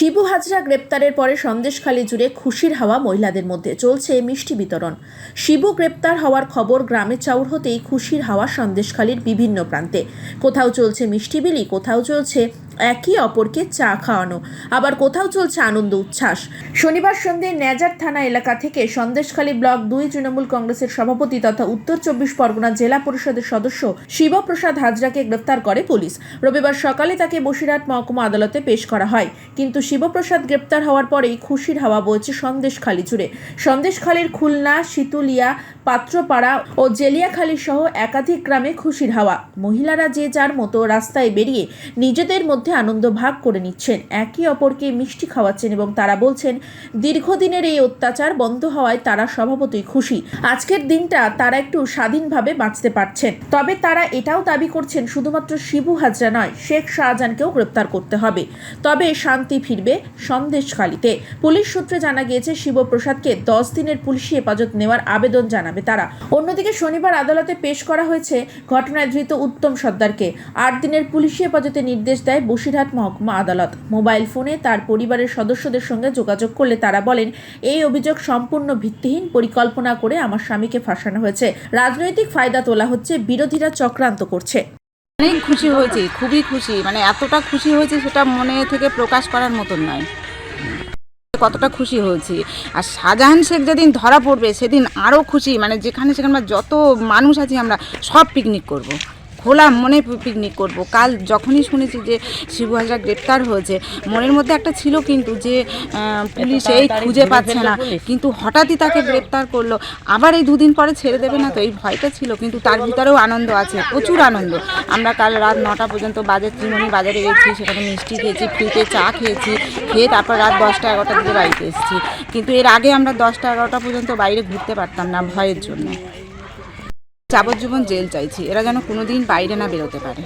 শিবু হাজরা গ্রেপ্তারের পরে সন্দেশখালী জুড়ে খুশির হাওয়া মহিলাদের মধ্যে চলছে মিষ্টি বিতরণ। শিবু গ্রেপ্তার হওয়ার খবর গ্রামে চাউর হতেই খুশির হাওয়া সন্দেশখালীর বিভিন্ন প্রান্তে। কোথাও চলছে মিষ্টি বিলি, কোথাও চলছে একে অপরকে চা খাওয়ানো। আবার কোথাও চলছে আনন্দ উচ্ছ্বাস। শনিবার সন্ধ্যে নেজার থানা এলাকা থেকে সন্দেশখালী ব্লক দুই তৃণমূল কংগ্রেসের সভাপতি তথা উত্তর চব্বিশ পরগনা জেলা পরিষদের সদস্য শিবপ্রসাদ হাজরাকে গ্রেপ্তার করে পুলিশ। রবিবার সকালে তাকে বসিরহাট মহকুমা আদালতে পেশ করা হয়। কিন্তু শিবপ্রসাদ গ্রেপ্তার হওয়ার পরেই খুশির হাওয়া বইছে সন্দেশখালী জুড়ে। সন্দেশখালীর খুলনা, শীতুলিয়া, পাত্রপাড়া ও জেলিয়াখালী সহ একাধিক গ্রামে খুশির হাওয়া। মহিলারা যে যার মতো রাস্তায় বেরিয়ে নিজেদের মধ্যে আনন্দ ভাগ করে নিচ্ছেন। একে অপরকে মিষ্টি খাওয়াচ্ছেন এবং তারা বলছেন, দীর্ঘদিনের এই অত্যাচার বন্ধ হওয়ায় তারা স্বভাবতই খুশি। আজকের দিনটা তারা একটু স্বাধীনভাবে বাঁচতে পারছেন। তবে তারা এটাও দাবি করছেন, শুধুমাত্র শিবু হাজরা নয়, শেখ শাহজাহানকেও গ্রেপ্তার করতে হবে। তবে শান্তি ফিরবে সন্দেশখালীতে। পুলিশ সূত্রে জানা গিয়েছে, শিবপ্রসাদকে দশ দিনের পুলিশি হেফাজত নেওয়ার আবেদন জানাবে তারা। অন্যদিকে শনিবার আদালতে পেশ করা হয়েছে ঘটনায় ধৃত উত্তম সর্দারকে। আট দিনের পুলিশি হেফাজতে নির্দেশ দেয় বসিরহাট মহকুমা আদালত। মোবাইল ফোনে তার পরিবারের সদস্যদের সঙ্গে যোগাযোগ করলে তারা বলেন, এই অভিযোগ সম্পূর্ণ ভিত্তিহীন, পরিকল্পনা করে আমার স্বামীকে ফাঁসানো হয়েছে। রাজনৈতিক ফায়দা তোলা হচ্ছে, বিরোধীরা চক্রান্ত করছে। অনেক খুশি হয়েছি, খুবই খুশি। মানে এতটা খুশি হয়েছে সেটা মনে থেকে প্রকাশ করার মতন নয়। কতটা খুশি হয়েছি। আর শাহজাহান শেখ যেদিন ধরা পড়বে, সেদিন আরও খুশি। মানে যেখানে সেখানে যত মানুষ আছি, আমরা সব পিকনিক করব। খোলা মনে পিকনিক করব। কাল যখনই শুনেছি যে শিবু হাজরা গ্রেপ্তার হয়েছে মনের মধ্যে একটা ছিল কিন্তু যে পুলিশ এই খুঁজে পাচ্ছে না। কিন্তু হঠাৎই তাকে গ্রেপ্তার করল। আবার এই দুদিন পরে ছেড়ে দেবে না তো এই ভয়টা ছিল। কিন্তু তার ভিতরেও আনন্দ আছে প্রচুর আনন্দ। আমরা কাল রাত নটা পর্যন্ত বাজার ত্রিমণি বাজারে গেছি সেখানে মিষ্টি খেয়েছি ফ্রিতে চা খেয়েছি খেয়ে তারপর রাত দশটা এগারোটার দিকে বাড়িতে এসেছি। কিন্তু এর আগে আমরা দশটা এগারোটা পর্যন্ত বাইরে ঘুরতে পারতাম না ভয়ের জন্য। যাবজ্জীবন জেল চাইছি। এরা যেন কোনোদিন বাইরে না বেরোতে পারে।